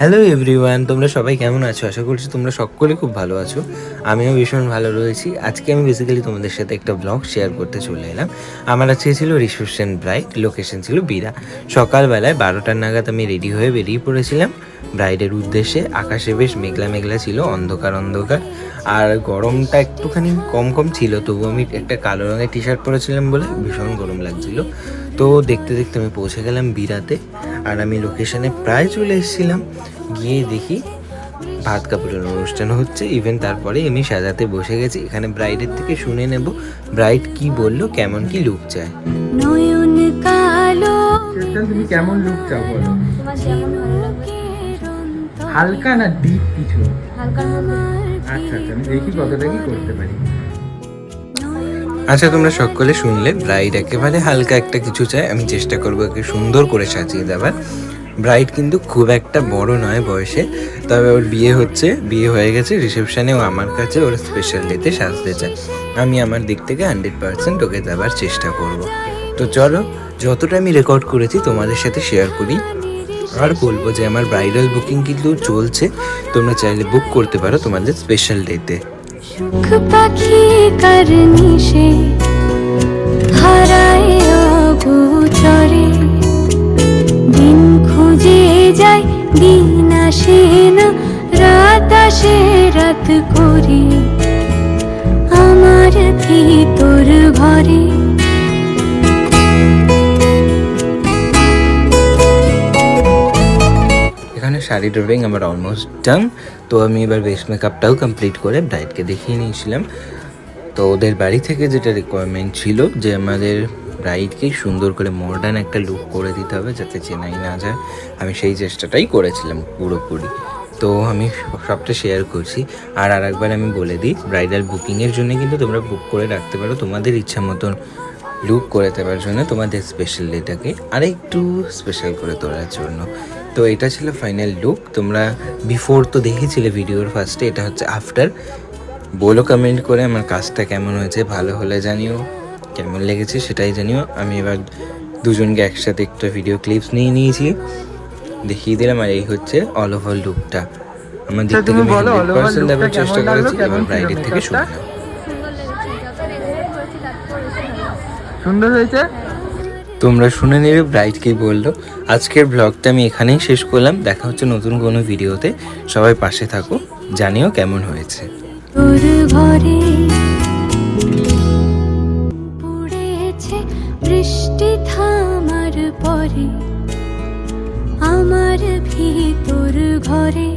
Hello everyone তোমরা সবাই কেমন আছো? আশা করছি তোমরা সকলে খুব ভালো আছো। আমিও ভীষণ ভালো রয়েছি। আজকে আমি বেসিক্যালি তোমাদের সাথে একটা ব্লগ শেয়ার করতে চলে এলাম। আমার আজকে ছিল রিসেপশন ব্রাইড লোকেশন ছিল বিরা। সকালবেলায় বারোটার নাগাদ আমি রেডি হয়ে বেরিয়ে পড়েছিলাম। ব্রাইডের উদ্দেশ্যে আকাশে বেশ মেঘলা মেঘলা ছিল, অন্ধকার অন্ধকার। আর গরমটা একটুখানি কম কম ছিল, তবু আমি একটা কালো রঙের টি শার্ট পরেছিলাম বলে ভীষণ গরম লাগছিল। তো দেখতে দেখতে আমি পৌঁছে গেলাম বিরাতে। আর আমি লোকেশনে প্রায় চলে এসেছিলাম। গিয়ে দেখি ভাত কাপড়ের অনুষ্ঠান হচ্ছে। ইভেন তারপরে আমি সাজাতে বসে গেছি। এখানে ব্রাইডের থেকে শুনে নেব ব্রাইড কি বলল কেমন কি লুক চায়। নয়ন কালো। তুমি কেমন লুক চাও বলো? হালকা না ডিপ কিছু? আচ্ছা আচ্ছা আমি দেখি কতটা কি করতে পারি। আচ্ছা তোমরা সকলে শুনলে ব্রাইড একেবারে হালকা একটা কিছু চায়, আমি চেষ্টা করব একে সুন্দর করে সাজিয়ে দেওয়ার ব্রাইড কিন্তু খুব একটা বড় নয় বয়সে, তবে ওর বিয়ে হচ্ছে, বিয়ে হয়ে গেছে, রিসেপশানে ও আমার কাছে ওর স্পেশাল ডেতে সাজতে চায়। আমি আমার দিক থেকে হান্ড্রেড পার্সেন্ট ওকে দেওয়ার চেষ্টা করব। তো চলো, যতটা আমি রেকর্ড করেছি, তোমাদের সাথে শেয়ার করি। আর বলব যে, আমার ব্রাইডাল বুকিং কিন্তু চলছে, তোমরা চাইলে বুক করতে পারো তোমাদের স্পেশাল ডেতে সুখ পাখি করনি সে হারায় অগোচরে। দিন খুঁজে যায়, দিন আসে না, রাত আসে, রাত করে। আমার ভিতর ঘরে এখানে শাড়ি ড্রপিং আমার অলমোস্ট ডান তো আমি এবার বেস মেকআপটাও কমপ্লিট করে ব্রাইডকে দেখিয়ে নিয়েছিলাম। তো ওদের বাড়ি থেকে যেটা রিকোয়ারমেন্ট ছিল যে আমাদের ব্রাইডকে সুন্দর করে মডার্ন একটা লুক করে দিতে হবে যাতে চেনাই না যায়। আমি সেই চেষ্টাটাই করেছিলাম পুরোপুরি। তো আমি সবটা শেয়ার করছি। আর আরেকবার আমি বলে দিই ব্রাইডাল বুকিংয়ের জন্য কিন্তু তোমরা বুক করে রাখতে পারো। তোমাদের ইচ্ছা মতন লুক করে দেওয়ার জন্য তোমাদের স্পেশাল ডেটাকে আরেকটু স্পেশাল করে তোলার জন্য। তো এটা ছিল ফাইনাল লুক তোমরা বিফোর তো দেখেছিলে ভিডিওর ফার্স্টে এটা হচ্ছে আফটার বলো কমেন্ট করে আমার কাজটা কেমন হয়েছে ভালো হলে জানিও। কেমন লেগেছে সেটাই জানিও। আমি এবার দুজনকে একসাথে একটা ভিডিও ক্লিপস নিয়ে নিয়েছি। দেখিয়ে দিলাম আর এই হচ্ছে অল ওভার লুকটা আমার দিক থেকে পার্সেন্ট দেওয়ার চেষ্টা করেছি কেমন এবার ব্রাইডের থেকে? শুনলাম সুন্দর হয়েছে? তোমরা শুনে নেবে ব্রাইড কি বলল। আজকের ব্লগটা আমি এখানেই শেষ করলাম। দেখা হচ্ছে নতুন কোনো ভিডিওতে। সবাই পাশে থাকো, জানিও কেমন হয়েছে। বৃষ্টি থামার পরে, আমার ভিতর ঘরে